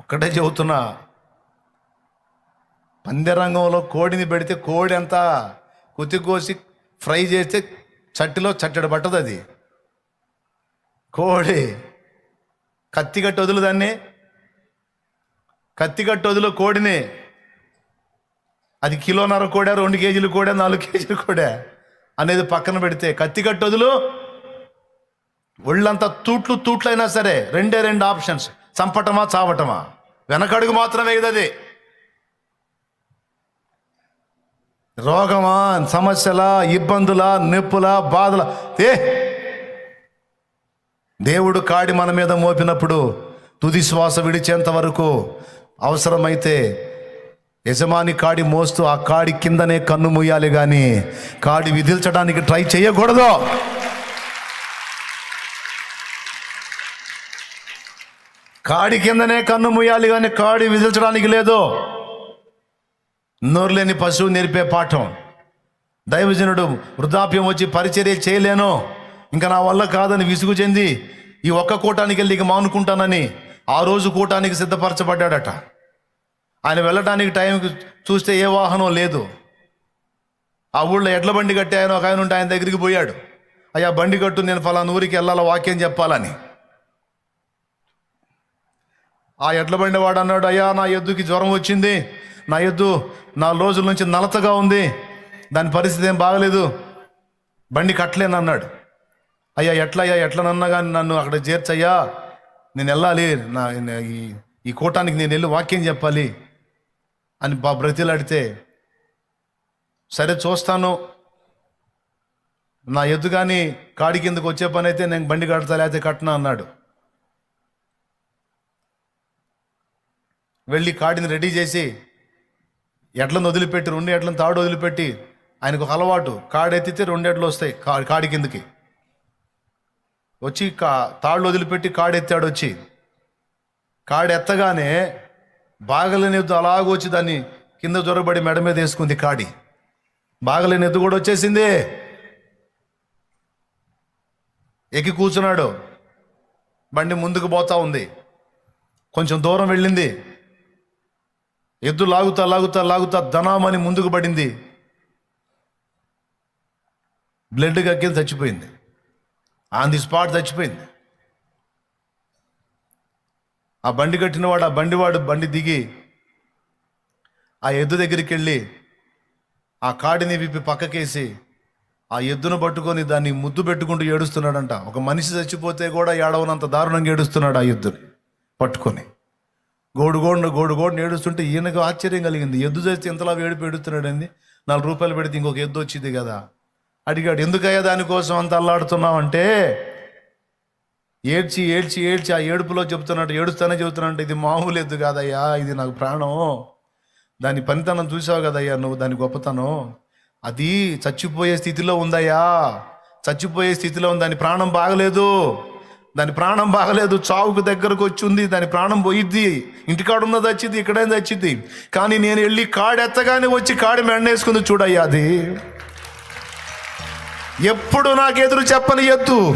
ఒక్కటే చెబుతున్నా పందిరంగంలో కోడిని పెడితే కోడి అంతా కుతి కోసి ఫ్రై చేస్తే చట్టిలో చట్టడి పట్టదు అది. కోడి కత్తిగట్టు వదులు దాన్ని. కత్తిగట్టు వదులు కోడిని. అది కిలోన్నర కోడా రెండు కేజీలు కూడా నాలుగు కేజీలు కూడా అనేది పక్కన పెడితే కత్తిగట్టు వదులు. ఒళ్ళంతా తూట్లు తూట్లైనా సరే రెండే రెండు ఆప్షన్స్. చంపటమా చావటమా? వెనకడుగు మాత్రమే ఇది అది. రోగమా సమస్యల ఇబ్బందుల నొప్పుల బాధల. ఏ? దేవుడు కాడి మన మీద మోపినప్పుడు తుది శ్వాస విడిచేంత వరకు అవసరమైతే యజమాని కాడి మోస్తూ ఆ కాడి కిందనే కన్ను మూయాలి కానీ కాడి విధిల్చడానికి ట్రై చేయకూడదు. కాడి కిందనే కన్ను ముయ్యాలి కానీ కాడి విధిల్చడానికి లేదు. నోరులేని పశువు నేర్పే పాఠం. దైవజనుడు వృద్ధాప్యం వచ్చి పరిచర్య చేయలేను. ఇంకా నా వల్ల కాదని విసుగు చెంది ఈ ఒక్క కూటానికి వెళ్ళి ఇక మానుకుంటానని ఆ రోజు కూటానికి సిద్ధపరచబడ్డాడట. ఆయన వెళ్ళడానికి టైంకి చూస్తే ఏ వాహనం లేదు. ఆ ఊళ్ళో ఎడ్ల బండి కట్టి ఆయన ఒక ఆయన ఉంటే ఆయన దగ్గరికి పోయాడు. అయ్యా బండి కట్టు నేను ఫలానా ఊరికి వెళ్ళాలా వాక్యం చెప్పాలని. ఆ ఎడ్ల బండి వాడు అన్నాడు అయ్యా నా ఎద్దుకి జ్వరం వచ్చింది. నా ఎద్దు నాలుగు రోజుల నుంచి నలతగా ఉంది. దాని పరిస్థితి ఏం బాగలేదు. బండి కట్టలేను అన్నాడు. అయ్యా ఎట్లయ్యా ఎట్లనన్నా కానీ నన్ను అక్కడ చేర్చయ్యా? నేను వెళ్ళాలి. నా ఈ ఈ కూటానికి నేను వెళ్ళి వాక్యం చెప్పాలి అని బా బ్రతిలాడితే సరే చూస్తాను. నా ఎద్దు కానీ కాడి కిందకు వచ్చే పని అయితే నేను బండి కడతా లేకపోతే కట్టనా అన్నాడు. వెళ్ళి కాడిని రెడీ చేసి ఎడ్లను వదిలిపెట్టి రెండు ఎడ్లను తాడు వదిలిపెట్టి ఆయనకు ఒక అలవాటు. కాడు ఎత్తితే రెండు ఎడ్లు వస్తాయి కా కాడి కిందకి. వచ్చి కా తాళ్ళు వదిలిపెట్టి కాడు ఎత్తాడు వచ్చి. కాడు ఎత్తగానే బాగలేని ఎద్దు అలాగొచ్చి దాన్ని కింద జొరబడి మెడ మీద వేసుకుంది కాడి. బాగలేని ఎద్దు కూడా వచ్చేసింది. ఎక్కి కూర్చున్నాడు. బండి ముందుకు పోతా ఉంది. కొంచెం దూరం వెళ్ళింది. ఎద్దు లాగుతా లాగుతా లాగుతా ధనామని ముందుకు పడింది. బ్లడ్ కక్కింది చచ్చిపోయింది. ఆన్ ది స్పాట్ చచ్చిపోయింది. ఆ బండి కట్టినవాడు ఆ బండివాడు బండి దిగి ఆ ఎద్దు దగ్గరికి వెళ్ళి ఆ కాడిని విప్పి పక్కకేసి ఆ ఎద్దును పట్టుకొని దాన్ని ముద్దు పెట్టుకుంటూ ఏడుస్తున్నాడంట. ఒక మనిషి చచ్చిపోతే కూడా ఏడవనంత దారుణంగా ఏడుస్తున్నాడు ఆ ఎద్దుని పట్టుకొని. గోడు గోడు ఏడుస్తుంటే ఈయనకు ఆశ్చర్యం కలిగింది. ఎద్దు చేస్తే ఇంతలా వేడి పెడుతున్నాడు నాలుగు రూపాయలు పెడితే ఇంకొక ఎద్దు వచ్చింది కదా. అడిగాడు ఎందుకయ్యా దానికోసం అంత అల్లాడుతున్నావు అంటే ఏడ్చి ఏడ్చి ఏడ్చి ఆ ఏడుపులో చెప్తున్నట్టు ఏడుస్తానే చెబుతున్నాడు ఇది మామూలు ఎద్దు కాదయ్యా ఇది నాకు ప్రాణం. దాని పనితనం చూసావు కదయ్యా నువ్వు దాని గొప్పతనం. అది చచ్చిపోయే స్థితిలో ఉందయ్యా. చచ్చిపోయే స్థితిలో ఉంది దాని ప్రాణం బాగలేదు. దాని ప్రాణం బాగలేదు చావుకు దగ్గరకు వచ్చి ఉంది దాని ప్రాణం పోయిద్ది ఇంటికాడ ఉన్నది ఇక్కడే చచ్చింది కానీ నేను వెళ్ళి కాడెత్తగానే వచ్చి కాడి మెండేసుకుంది చూడయ్యా అది. ఎప్పుడు నాకు ఎదురు చెప్పని ఎత్తు.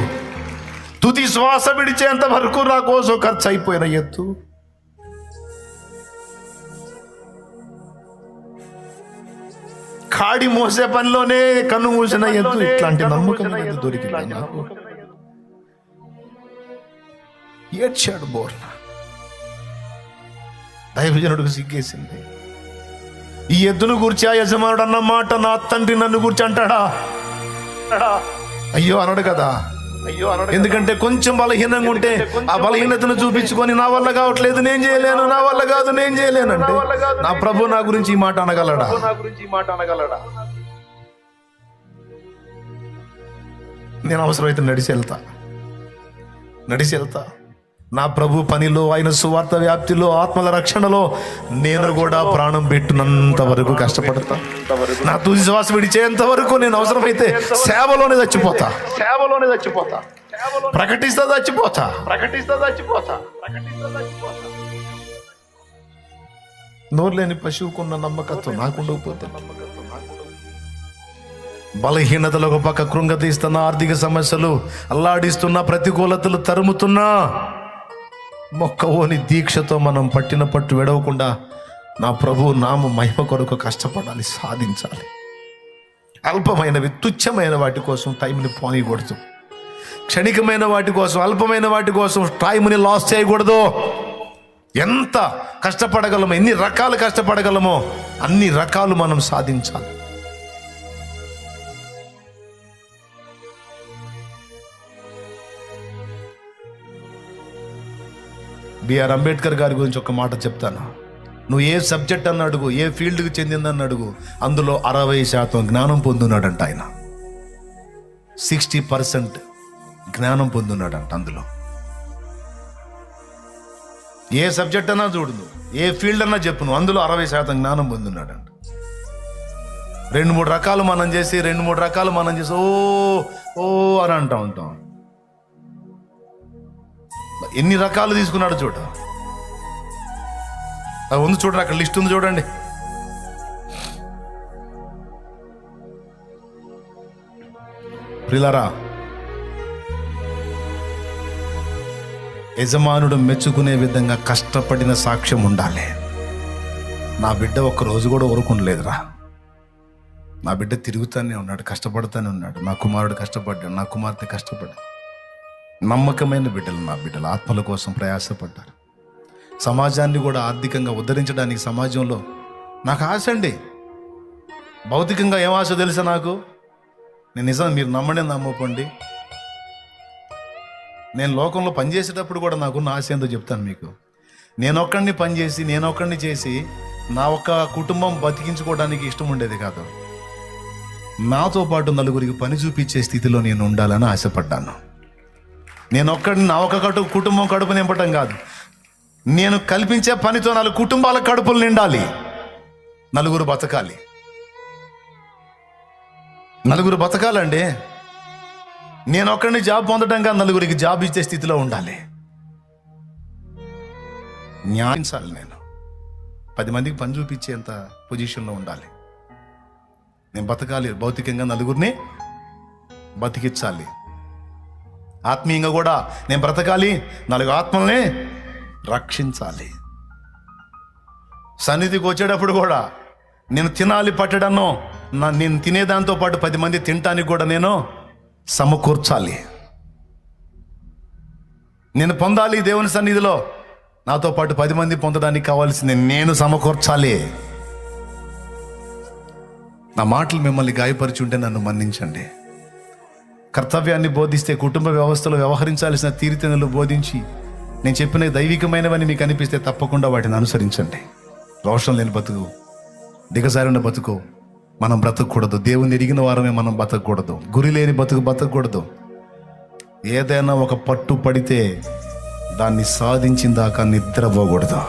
తుది శ్వాస విడిచేంత వరకు నా కోసం ఖర్చు అయిపోయిన ఎత్తు. కాడి మోసే పనిలోనే కన్ను మూసిన ఎత్తు. ఇట్లాంటి నమ్మకం దొరికింది నాకు? ఏడ్చాడు బోర్న దైవజనుడికి సిగ్గేసింది. ఈ ఎద్దును గురించి ఆ యజమానుడు అన్న మాట నా తండ్రి నన్ను గురించి అంటాడా? అయ్యో అనడు కదా. అయ్యో అనడు ఎందుకంటే కొంచెం బలహీనంగా ఉంటే ఆ బలహీనతను చూపించుకొని నా వల్ల కావట్లేదు నేను చేయలేను నా వల్ల కాదు నేను చేయలేను అంటే నా ప్రభు నా గురించి ఈ మాట అనగలడా? నా గురించి ఈ మాట అనగలడా? నేను అవసరమైతే నడిచి వెళ్తా. నడిచి వెళ్తా. నా ప్రభు పనిలో ఆయన సువార్త వ్యాప్తిలో ఆత్మల రక్షణలో నేను కూడా ప్రాణం పెట్టినంత వరకు కష్టపడతా. నా తుది శ్వాస విడిచేంత వరకు నేను అవసరమైతే సేవలోనే చచ్చిపోతా. సేవలోనే చచ్చిపోతా. ప్రకటిస్తా చచ్చిపోతా. ప్రకటిస్తా చచ్చిపోతా. ప్రకటిస్తా చచ్చిపోతా నోరు లేని పశువుకున్న నమ్మకత్వం నాకుండకపోతే బలహీనతలు ఒక పక్క కృంగతీస్తున్న ఆర్థిక సమస్యలు అల్లాడిస్తున్న ప్రతికూలతలు తరుముతున్నా. మొక్కవోని దీక్షతో మనం పట్టిన పట్టు విడవకుండా నా ప్రభు నామ మహిమ కొరకు కష్టపడాలి సాధించాలి. అల్పమైనవి తుచ్చమైన వాటి కోసం టైంని పోనీయకూడదు. క్షణికమైన వాటి కోసం అల్పమైన వాటి కోసం టైంని లాస్ చేయకూడదు. ఎంత కష్టపడగలమో ఎన్ని రకాలు కష్టపడగలమో అన్ని రకాలు మనం సాధించాలి. బిఆర్ అంబేద్కర్ గారి గురించి ఒక మాట చెప్తాను. నువ్వు ఏ సబ్జెక్ట్ అన్న అడుగు ఏ ఫీల్డ్కి చెందిందని అడుగు అందులో అరవై శాతం జ్ఞానం పొందున్నాడంట ఆయన. సిక్స్టీ పర్సెంట్ జ్ఞానం పొందున్నాడంట అందులో. ఏ సబ్జెక్ట్ అన్నా చూడు నువ్వు ఏ ఫీల్డ్ అన్నా చెప్పు నువ్వు అందులో అరవై శాతం జ్ఞానం పొందున్నాడంట. రెండు మూడు రకాలు మనం చేసి రెండు మూడు రకాలు మనం చేసి ఓ ఓ అని అంటూ ఉంటాం. ఎన్ని రకాలు తీసుకున్నాడు చూడ. అది ఉంది చూడండి అక్కడ లిస్ట్ ఉంది చూడండి. ప్రిలరా యజమానుడు మెచ్చుకునే విధంగా కష్టపడిన సాక్ష్యం ఉండాలి. నా బిడ్డ ఒక్క రోజు కూడా ఊరుకుండలేదురా. నా బిడ్డ తిరుగుతానే ఉన్నాడు కష్టపడుతూనే ఉన్నాడు. నా కుమారుడు కష్టపడ్డాడు నా కుమార్తె కష్టపడ్డాడు. నమ్మకమైన బిడ్డలు నా బిడ్డలు ఆత్మల కోసం ప్రయాసపడ్డారు. సమాజాన్ని కూడా ఆర్థికంగా ఉద్ధరించడానికి సమాజంలో నాకు ఆశ అండి. భౌతికంగా ఏం ఆశ తెలుసా నాకు? నేను నిజం మీరు నమ్మడే నమ్మకండి. నేను లోకంలో పనిచేసేటప్పుడు కూడా నాకున్న ఆశ ఏందో చెప్తాను మీకు. నేను ఒక్కడిని పనిచేసి నేను ఒక్కడిని చేసి నా ఒక్క కుటుంబం బతికించుకోవడానికి ఇష్టం ఉండేది కాదు. నాతో పాటు నలుగురికి పని చూపించే స్థితిలో నేను ఉండాలని ఆశపడ్డాను. నేను ఒక్కడిని నా ఒక కటు కుటుంబం కడుపు నింపటం కాదు. నేను కల్పించే పనితో నాలుగు కుటుంబాల కడుపులు నిండాలి. నలుగురు బతకాలి. నలుగురు బతకాలండి. నేను ఒక్కడిని జాబ్ పొందడం కాదు నలుగురికి జాబ్ ఇచ్చే స్థితిలో ఉండాలి. న్యాయించాలి నేను. పది మందికి పని చూపించేంత పొజిషన్లో ఉండాలి. నేను బతకాలి భౌతికంగా నలుగురిని బతికించాలి. ఆత్మీయంగా కూడా నేను బ్రతకాలి. నాలుగు ఆత్మల్ని రక్షించాలి. సన్నిధికి వచ్చేటప్పుడు కూడా నేను తినాలి పట్టడను నా నేను తినేదాంతో పాటు పది మంది తినటానికి కూడా నేను సమకూర్చాలి. నేను పొందాలి దేవుని సన్నిధిలో. నాతో పాటు పది మంది పొందడానికి కావాల్సింది నేను సమకూర్చాలి. నా మాటలు మిమ్మల్ని గాయపరిచి ఉంటే నన్ను మన్నించండి. కర్తవ్యాన్ని బోధిస్తే కుటుంబ వ్యవస్థలో వ్యవహరించాల్సిన తీరుతెనులు బోధించి నేను చెప్పిన దైవికమైనవని మీకు అనిపిస్తే తప్పకుండా వాటిని అనుసరించండి. రోషం లేని బతుకు దిగజారిన బతుకు మనం బ్రతకూడదు. దేవుని ఎరిగిన వారమే మనం బతకూడదు. గురి లేని బతుకు బతకూడదు. ఏదైనా ఒక పట్టు పడితే దాన్ని సాధించిన దాకా నిద్రపోకూడదు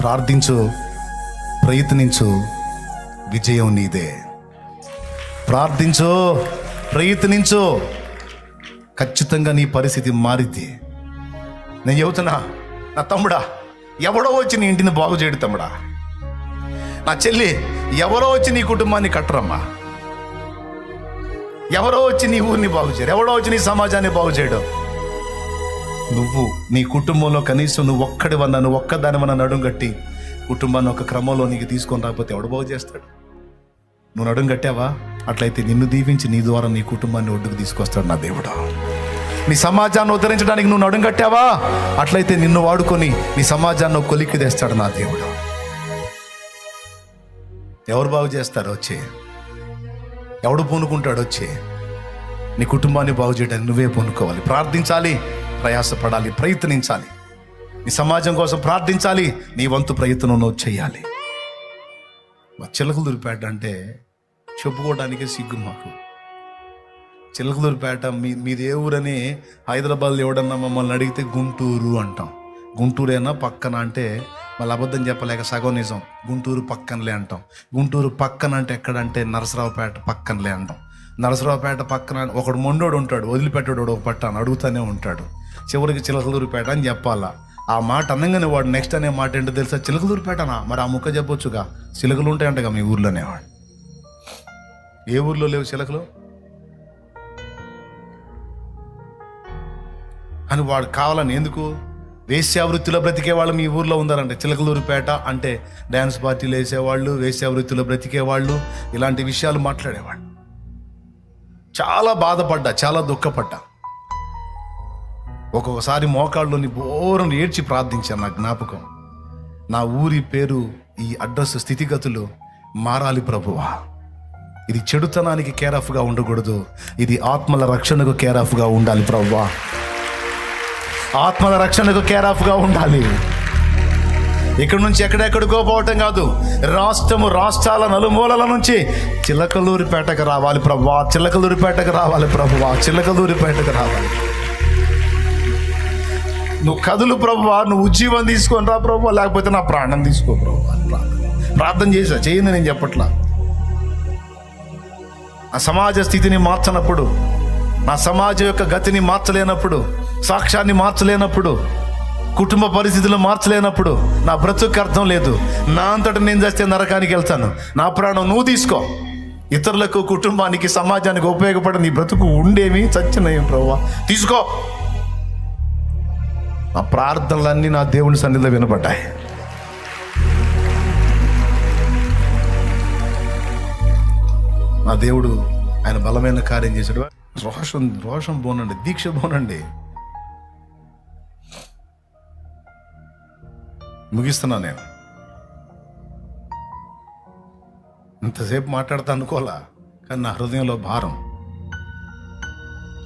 ప్రార్థించు ప్రయత్నించు విజయం నీదే. ప్రార్థించో ప్రయత్నించో. ఖచ్చితంగా నీ పరిస్థితి మారితే నేను చెబుతున్నా నా తమ్ముడా ఎవడో వచ్చి నీ ఇంటిని బాగు చేయడు తమ్ముడా. నా చెల్లి ఎవరో వచ్చి నీ కుటుంబాన్ని కట్టరమ్మా. ఎవరో వచ్చి నీ ఊరిని బాగు చేయరు ఎవడో వచ్చి నీ సమాజాన్ని బాగు చేయడం. నువ్వు నీ కుటుంబంలో కనీసం నువ్వు ఒక్కడివన్నా నువ్వు ఒక్కదానివన్నా నడుం కట్టి కుటుంబాన్ని ఒక క్రమంలో నీకు తీసుకొని రాకపోతే ఎవడు బాగు చేస్తాడు? నువ్వు నడుం కట్టావా? అట్లయితే నిన్ను దీవించి నీ ద్వారా నీ కుటుంబాన్ని ఒడ్డుకు తీసుకొస్తాడు నా దేవుడు. నీ సమాజాన్ని ఉద్ధరించడానికి నువ్వు నడుం కట్టావా? అట్లయితే నిన్ను వాడుకొని నీ సమాజాన్ని కొలిక్కి తెస్తాడు నా దేవుడు. ఎవరు బాగు చేస్తారు వచ్చి? ఎవడు పూనుకుంటాడు వచ్చి? నీ కుటుంబాన్ని బాగు చేయడానికి నువ్వే పూనుకోవాలి. ప్రార్థించాలి ప్రయాసపడాలి ప్రయత్నించాలి. నీ సమాజం కోసం ప్రార్థించాలి నీ వంతు ప్రయత్నం నువ్వు చేయాలి. మా చిలకలూరిపేట అంటే చెప్పుకోవడానికే సిగ్గు మాకు. చిలకలూరిపేట మీ మీది ఏ ఊరని హైదరాబాద్లో ఎవడన్నా మమ్మల్ని అడిగితే గుంటూరు అంటాం. గుంటూరేనా పక్కన అంటే మళ్ళీ అబద్ధం చెప్పలేక సగం నిజం. గుంటూరు పక్కనలే అంటాం. గుంటూరు పక్కన అంటే ఎక్కడంటే నరసరావుపేట పక్కనలే అంటాం. నరసరావుపేట పక్కన ఒకడు మొండోడు ఉంటాడు వదిలిపెట్టాడు ఒక పట్టాను అడుగుతూనే ఉంటాడు. చివరికి చిలకలూరిపేట అని చెప్పాలా. ఆ మాట అనగానే వాడు నెక్స్ట్ అనే మాట ఏంటో తెలుసా? చిలకలూరుపేటనా? మరి ఆ ముక్క చెప్పొచ్చుగా. చిలకలు ఉంటాయంటగా మీ ఊర్లో అనేవాడు ఏ ఊర్లో లేవు చిలకలు? అని వాడు కావాలని ఎందుకు? వేశ్యావృత్తిలో బ్రతికేవాళ్ళు మీ ఊర్లో ఉందారంట చిలకలూరుపేట అంటే డ్యాన్స్ పార్టీలు వేసేవాళ్ళు వేశ్యావృత్తిలో బ్రతికేవాళ్ళు ఇలాంటి విషయాలు మాట్లాడేవాడు చాలా బాధపడ్డా చాలా దుఃఖపడ్డా. ఒక్కొక్కసారి మోకాళ్ళలోని బోరం ఏడ్చి ప్రార్థించాను నా జ్ఞాపకం. నా ఊరి పేరు ఈ అడ్రస్ స్థితిగతులు మారాలి ప్రభువా. ఇది చెడుతనానికి కేర్ ఆఫ్గా ఉండకూడదు. ఇది ఆత్మల రక్షణకు కేర్ ఆఫ్గా ఉండాలి ప్రభువా. ఆత్మల రక్షణకు కేర్ ఆఫ్గా ఉండాలి. ఇక్కడ నుంచి ఎక్కడెక్కడికో పోవటం కాదు రాష్ట్రము రాష్ట్రాల నలుమూలల నుంచి చిలకలూరిపేటకు రావాలి ప్రభువా. చిలకలూరిపేటకు రావాలి ప్రభువా. చిలకలూరిపేటకు రావాలి. నువ్వు కదులు ప్రభువా నువ్వు ఉజ్జీవం తీసుకొని రా ప్రభు లేకపోతే నా ప్రాణం తీసుకో ప్రభు ప్రార్థన. చేసా చేయను నేను చెప్పట్లా. ఆ సమాజ స్థితిని మార్చనప్పుడు నా సమాజం యొక్క గతిని మార్చలేనప్పుడు సాక్ష్యాన్ని మార్చలేనప్పుడు కుటుంబ పరిస్థితులు మార్చలేనప్పుడు నా బ్రతుకు అర్థం లేదు. నా అంతటా నేను చేస్తే నరకానికి వెళ్తాను. నా ప్రాణం నువ్వు తీసుకో. ఇతరులకు కుటుంబానికి సమాజానికి ఉపయోగపడే నీ బ్రతుకు ఉండేమి చచ్చినయం ప్రభు తీసుకో. నా ప్రార్థనలన్నీ నా దేవుని సన్నిధిలో వినపడ్డాయి నా దేవుడు ఆయన బలమైన కార్యం చేశాడు. రోషం రోషం పోనండి దీక్ష పోనండి. ముగిస్తున్నా నేను. ఇంతసేపు మాట్లాడతా అనుకోవాలా? కానీ నా హృదయంలో భారం.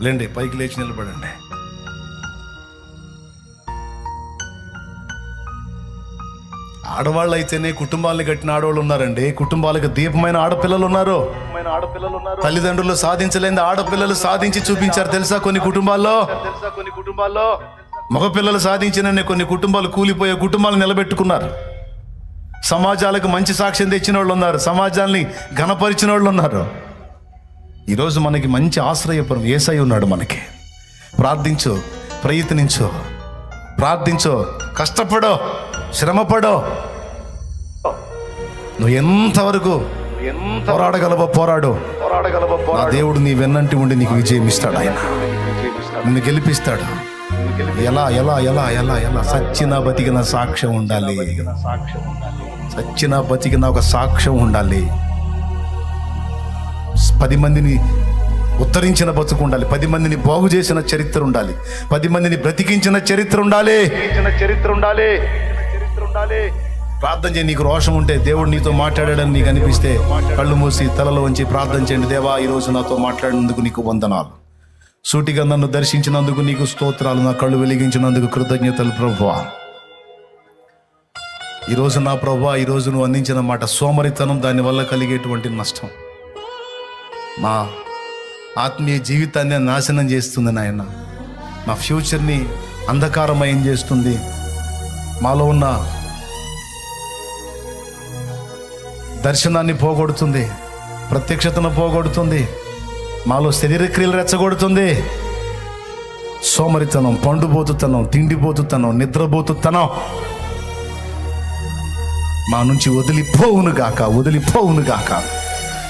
లేండి పైకి లేచి నిలబడండి. ఆడవాళ్ళు అయితేనే కుటుంబాలను కట్టిన ఆడవాళ్ళు ఉన్నారండి. కుటుంబాలకు దీపమైన ఆడపిల్లలు ఉన్నారు. తల్లిదండ్రులు సాధించలేని ఆడపిల్లలు సాధించి చూపించారు తెలుసా కొన్ని కుటుంబాల్లో? తెలుసా కొన్ని కుటుంబాల్లో మగపిల్లలు సాధించిన కొన్ని కుటుంబాలు కూలిపోయే కుటుంబాలు నిలబెట్టుకున్నారు. సమాజాలకు మంచి సాక్ష్యం తెచ్చిన వాళ్ళు ఉన్నారు. సమాజాల్ని ఘనపరిచిన వాళ్ళు ఉన్నారు. ఈరోజు మనకి మంచి ఆశ్రయపురం ఏసై ఉన్నాడు మనకి. ప్రార్థించు ప్రయత్నించు ప్రార్థించు కష్టపడో. శ్రమపడో. నువ్వు ఎంతవరకు ఎంత పోరాడగలవో పోరాడు. పోరాడగలవో నా దేవుడు నీ వెన్నంటి ఉండి నీకు విజయం ఇస్తాడు ఆయన. నిన్ను గెలిపిస్తాడు. ఎలా ఎలా ఎలా ఎలా ఎలా సచ్చిన బతికిన సాక్ష్యం ఉండాలి. సాక్ష్యం సచ్చిన బతికిన ఒక సాక్ష్యం ఉండాలి. పది మందిని ఉత్తరించిన బతుకు ఉండాలి. పది మందిని బాగు చేసిన చరిత్ర ఉండాలి. పది మందిని బ్రతికించిన చరిత్ర ఉండాలి చరిత్ర ఉండాలి. ఉండాలి. ప్రార్థన చేయండి నీకు రోషం ఉంటే దేవుడు నీతో మాట్లాడాడని నీకు అనిపిస్తే కళ్ళు మూసి తలలో వంచి ప్రార్థన చేయండి. దేవా ఈరోజు నాతో మాట్లాడినందుకు నీకు వందనాలు. సూటిగా నన్ను దర్శించినందుకు నీకు స్తోత్రాలు నా కళ్ళు వెలిగించినందుకు కృతజ్ఞతలు ప్రభువా. ఈరోజు నా ప్రభా ఈరోజు నువ్వు అందించిన మాట సోమరితనం దానివల్ల కలిగేటువంటి నష్టం. మా ఆత్మీయ జీవితాన్ని నాశనం చేస్తుంది నాయన. మా ఫ్యూచర్ని అంధకారమయం చేస్తుంది. మాలో ఉన్న దర్శనాన్ని పోగొడుతుంది ప్రత్యక్షతను పోగొడుతుంది మాలో శరీరక్రియలు రెచ్చగొడుతుంది. సోమరితనం పండుబోతుతనం తిండిపోతుతనం నిద్రపోతుతనం మా నుంచి వదిలిపోవును గాక వదిలిపోవును గాక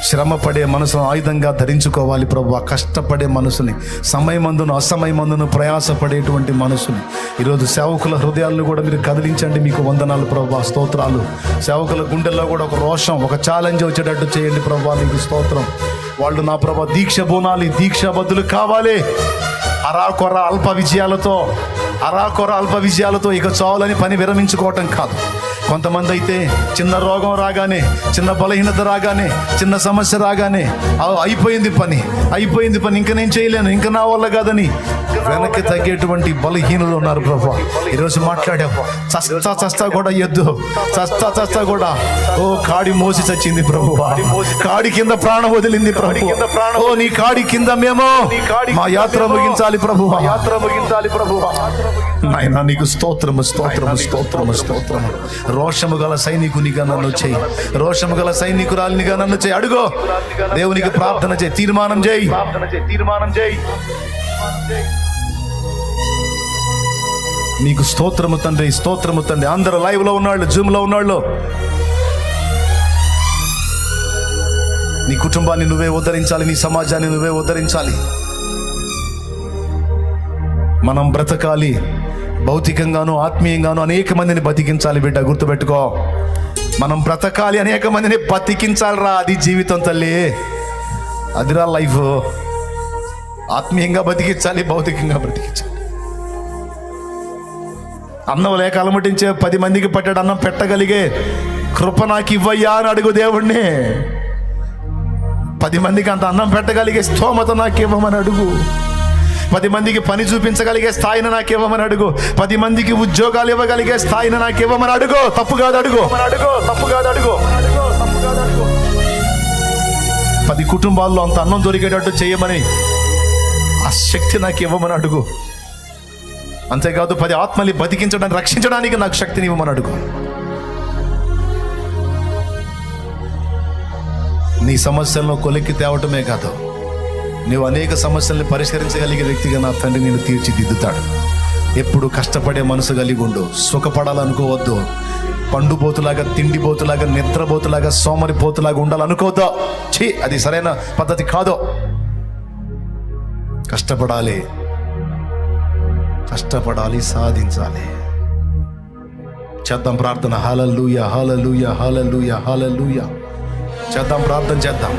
శ్రమపడే మనసును ఆయుధంగా ధరించుకోవాలి ప్రభు. కష్టపడే మనసుని సమయమందును అసమయమందును ప్రయాసపడేటువంటి మనసుని. ఈరోజు సేవకుల హృదయాలను కూడా మీరు కదిలించండి మీకు వందనాలు ప్రభు. స్తోత్రాలు. సేవకుల గుండెల్లో కూడా ఒక రోషం ఒక ఛాలెంజ్ వచ్చేటట్టు చేయండి ప్రభు. మీకు స్తోత్రం. వాళ్ళు నా ప్రభా దీక్ష బోనాలి దీక్ష బదులు కావాలి. అరాకొర అల్ప విజయాలతో అరాకొర అల్ప విజయాలతో ఇక చాలని పని విరమించుకోవటం కాదు. కొంతమంది అయితే చిన్న రోగం రాగానే చిన్న బలహీనత రాగానే చిన్న సమస్య రాగానే అయిపోయింది పని అయిపోయింది పని ఇంకా నేను చేయలేను ఇంకా నా వల్ల కాదని వెనక్కి తగ్గేటువంటి బలహీనులు ఉన్నారు ప్రభు. ఈరోజు మాట్లాడావు. చస్తా చస్తా కూడా ఎద్దు. చస్తా చస్తా కూడా. ఓ కాడి మోసి చచ్చింది ప్రభు. కాడి కింద ప్రాణం వదిలింది ప్రభు. ఓ నీ కాడి కింద మేము. మా యాత్ర ముగించాలి ప్రభు. యాత్ర ముగించాలి ప్రభు. నాయన నీకు స్తోత్రము స్తోత్రము స్తోత్రము స్తోత్రము. రోషము గల సైనికునిగా నన్ను చేయి. రోషము గల సైనికురాలినిగా నన్ను చేయి. అడుగో. దేవునికి ప్రార్థన చేయి. తీర్మానం చేయి. తీర్మానం చేయి. నీకు స్తోత్రము తండ్రి స్తోత్రము తండ్రి. అందరూ లైవ్లో ఉన్నాళ్ళు జూమ్లో ఉన్నాళ్ళు నీ కుటుంబాన్ని నువ్వే ఉద్ధరించాలి నీ సమాజాన్ని నువ్వే ఉద్ధరించాలి. మనం బ్రతకాలి. భౌతికంగాను ఆత్మీయంగాను అనేక మందిని బతికించాలి బిడ్డ గుర్తుపెట్టుకో. మనం బ్రతకాలి అనేక మందిని బతికించాలిరా అది జీవితం తల్లి. అదిరా లైఫ్. ఆత్మీయంగా బతికించాలి భౌతికంగా బ్రతికించాలి అన్నం లేక అలమటించే పది మందికి పట్టాడు అన్నం పెట్టగలిగే కృప నాకు ఇవ్వయ్యా అని అడుగు దేవుణ్ణి. పది మందికి అంత అన్నం పెట్టగలిగే స్తోమత నాకు ఇవ్వమని అడుగు. పది మందికి పని చూపించగలిగే స్థాయిని నాకు ఇవ్వమని అడుగు. పది మందికి ఉద్యోగాలు ఇవ్వగలిగే స్థాయిని నాకు ఇవ్వమని అడుగు. తప్పు కాదు అడుగు. అడుగు తప్పు కాదు అడుగు తప్పు కాదు అడుగు పది కుటుంబాల్లో అంత అన్నం దొరికేటట్టు చేయమని ఆ శక్తి నాకు ఇవ్వమని అడుగు. అంతేకాదు పది ఆత్మల్ని బతికించడానికి రక్షించడానికి నాకు శక్తిని ఇవ్వమని అడుగు. నీ సమస్యలను కొలిక్కి తేవటమే కాదు. నీవు అనేక సమస్యల్ని పరిష్కరించగలిగే వ్యక్తిగా నా తండ్రి నేను తీర్చిదిద్దుతాడు. ఎప్పుడు కష్టపడే మనసు కలిగి ఉండు. సుఖపడాలనుకోవద్దు. పండుబోతులాగా తిండిపోతులాగా నిద్రపోతులాగా సోమరిపోతులాగా ఉండాలనుకోవద్దు. ఛీ అది సరైన పద్ధతి కాదు. కష్టపడాలి. కష్టపడాలి సాధించాలి. చేద్దాం ప్రార్థన. హాలూయ హాలూయ హాలూయ హాలూయ చేద్దాం ప్రార్థన చేద్దాం.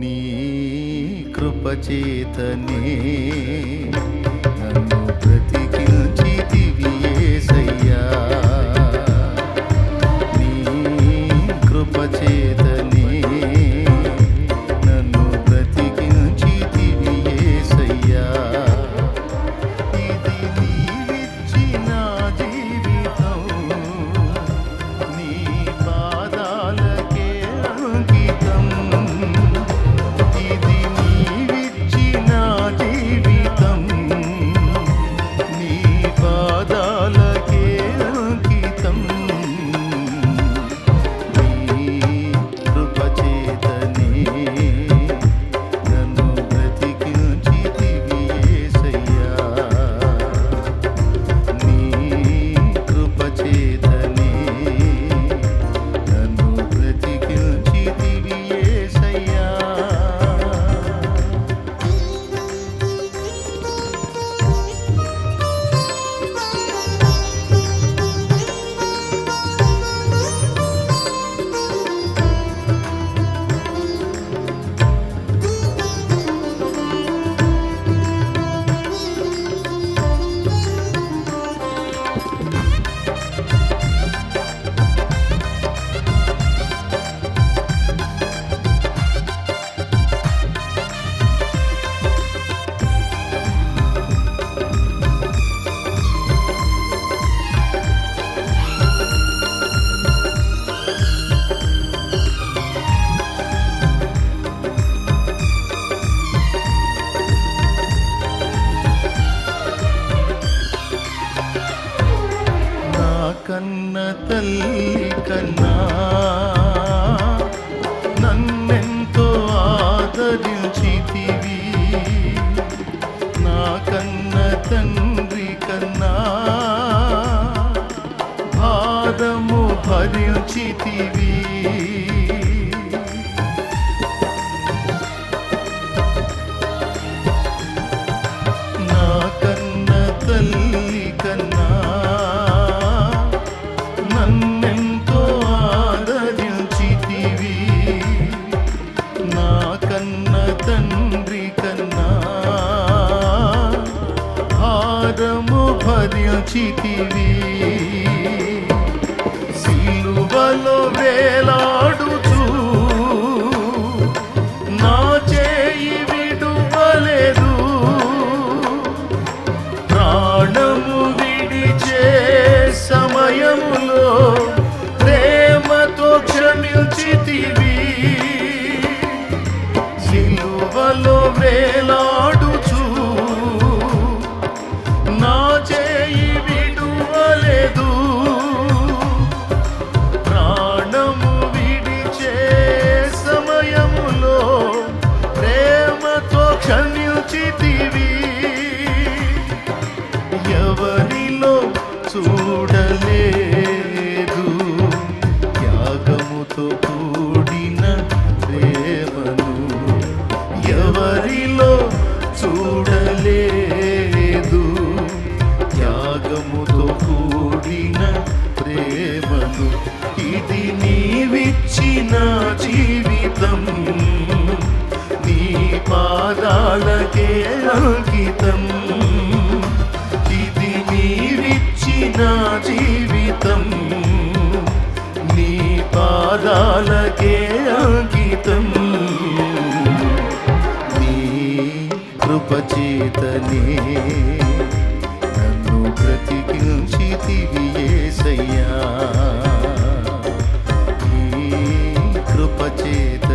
నీ కృపచేతనే నన్ను ప్రతి భరించితివి నా కన్న తల్లి కన్నా నన్నెంతో ఆదరించితివి నా కన్న తండ్రి కన్నా భారము భరించితివి వేలాడుచు నా చేయి విడువలేదు. ప్రాణము విడిచే చేతనే. నన్ను బ్రతికించితివి యేసయ్యా నీ కృపచేతనే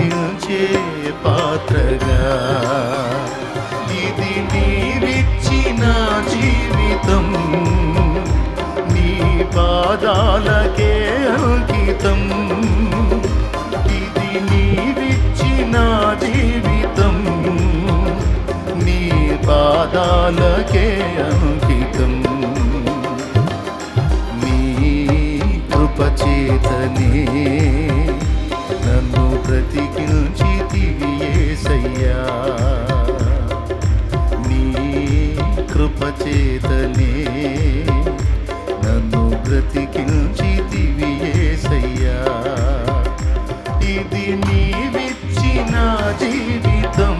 నటించే పాత్రగా. ఇది నీవిచ్చిన జీవితం. నీ పాదాలకే అంకితం. ఇది నీవిచ్చిన జీవితం. నీ పాదాలకే అంకితం. నీ కృపచేతనే బ్రతికించితివి యేసయ్యా నీ కృపచేతనే నన్ను బ్రతికించితివి యేసయ్యా ఇది నీవిచ్చిన జీవితం.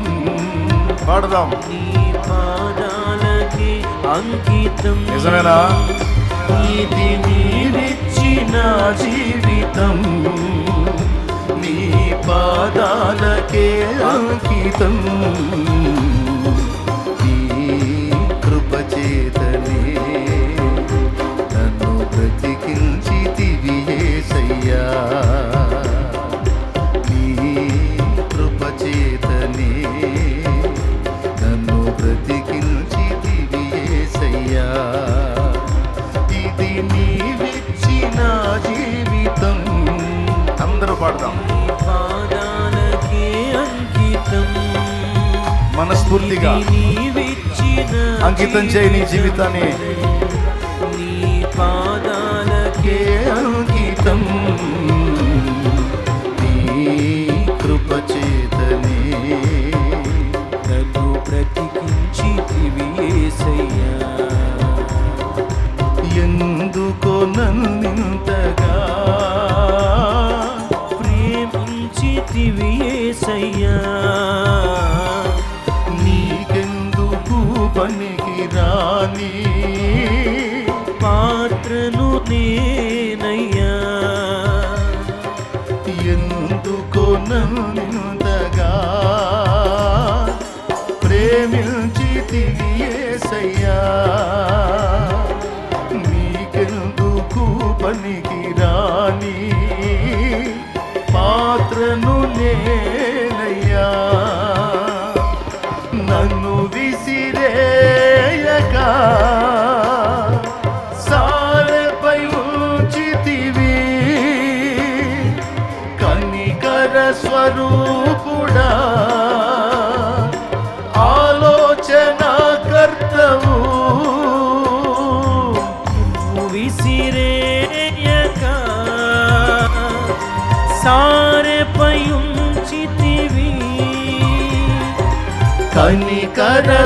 పాడదాం. నీ పాదాలకి అంకితం. నిజమేనా? ఇది నీవిచ్చిన జీవితం. పాదాలకే అంకితం. మనస్ఫూర్తిగా అంకితం చేయి నీ జీవితాన్ని. నీ పాదాలకే అంకితం. నీ కృప చేతనే నీ పాత్రను నేనయ్యా. ఎందుకో నన్నింతగా ప్రేమించి తిరిగేసయ్యా.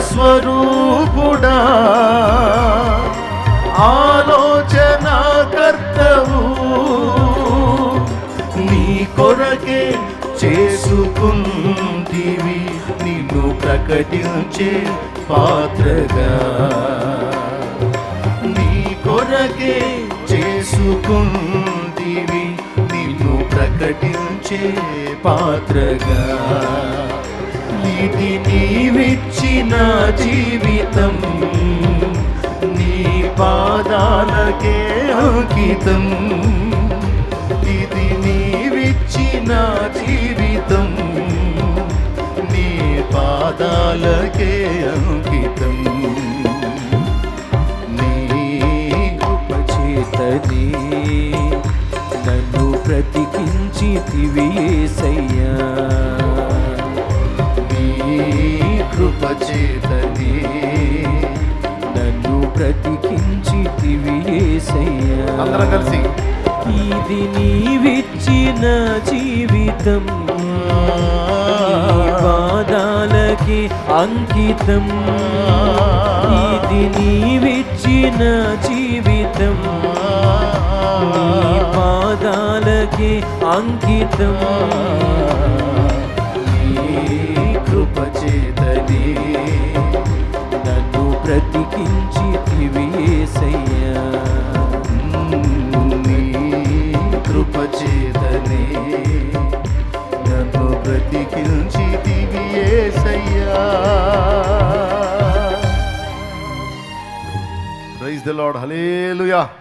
స్వరూపుడా. ఆలోచన కర్తవు నీ కొరకే చేసుకుంటివి నిన్ను ప్రకటించే పాత్రగా. నీ కొరకే చేసుకుంటివి నిన్ను ప్రకటించే పాత్రగా. ఇది నీవిచ్చిన జీవితం. నీ పాదాలకే అంకితం. ఇది నీవిచ్చిన జీవితం. నీ పాదాలకే అంకితం. నీ చేతనే నన్ను బ్రతికించి యేసయ్యా చేతనే నన్ను బ్రతికించి యేసయ్యా అందరం కలిసి. ఇది నీవిచ్చిన జీవితం. పాదాలకి అంకితం. ఇది నీవిచ్చిన జీవితం. పాదాలకి అంకితం. కృప నన్ను బ్రతికించి యేసయ్యా నీ కృప నన్ను బ్రతికించి యేసయ్యా ప్రైజ్ ద లార్డ్ హల్లెలూయా